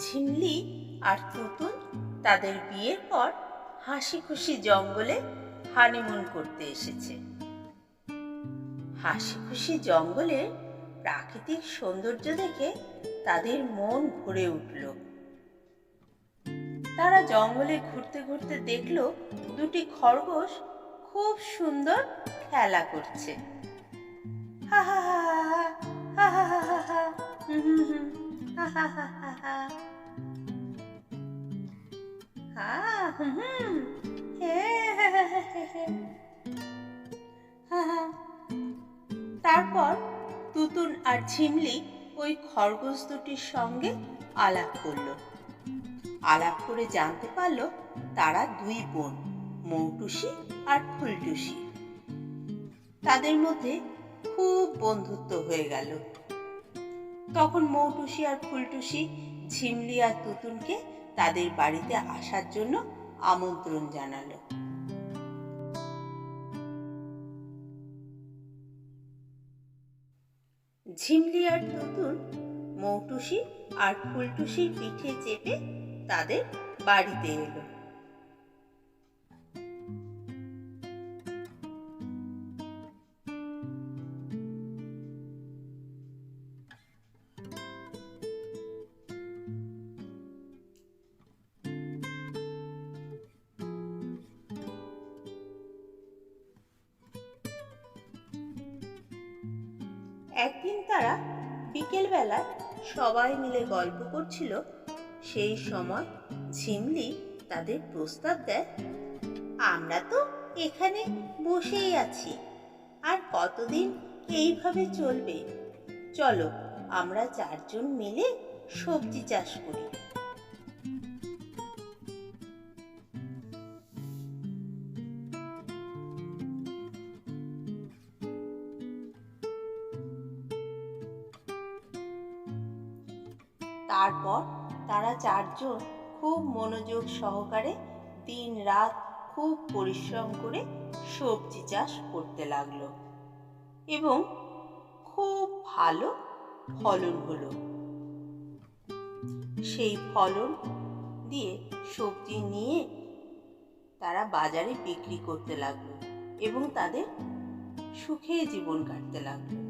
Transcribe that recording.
ঝিমলি আর তুতুন তাদের বিয়ের পর হাসি খুশি জঙ্গলে হানিমুন করতে এসেছে হাসি খুশি জঙ্গলের প্রাকৃতিক সৌন্দর্য দেখে তাদের মন ভরে উঠল তারা জঙ্গলে ঘুরতে ঘুরতে দেখল দুটি খরগোশ খুব সুন্দর খেলা করছে হা হা হা হা হা হা হা হা হুম হুম হা হা হা হা হা তারপর তুতুন আর ঝিমলি ওই খরগোশ দুটির সঙ্গে আলাপ করল। আলাপ করে জানতে পারল তারা দুই বোন, মৌটুসি আর ফুলটুসি। তাদের মধ্যে খুব বন্ধুত্ব হয়ে গেল। তখন মৌটুসি আর ফুলটুসি ঝিমলি আর তুতুলকে তাদের বাড়িতে আসার জন্য আমন্ত্রণ জানালো। ঝিমলি আর তুতুল মৌটুসি আর ফুলটুসির পিঠে চেপে তাদের বাড়িতে এলো। একদিন তারা বিকেলবেলায় সবাই মিলে গল্প করছিল। সেই সময় ঝিমলি তাদের প্রস্তাব দেয়, আমরা তো এখানে বসেই আছি, আর কতদিন এইভাবে চলবে? চলো, আমরা চারজন মিলে সবজি চাষ করি। তারপর তারা চারজন খুব মনোযোগ সহকারে দিন রাত খুব পরিশ্রম করে সবজি চাষ করতে লাগল এবং খুব ভালো ফলন হলো। সেই ফলন দিয়ে সবজি নিয়ে তারা বাজারে বিক্রি করতে লাগল এবং তাদের সুখে জীবন কাটতে লাগল।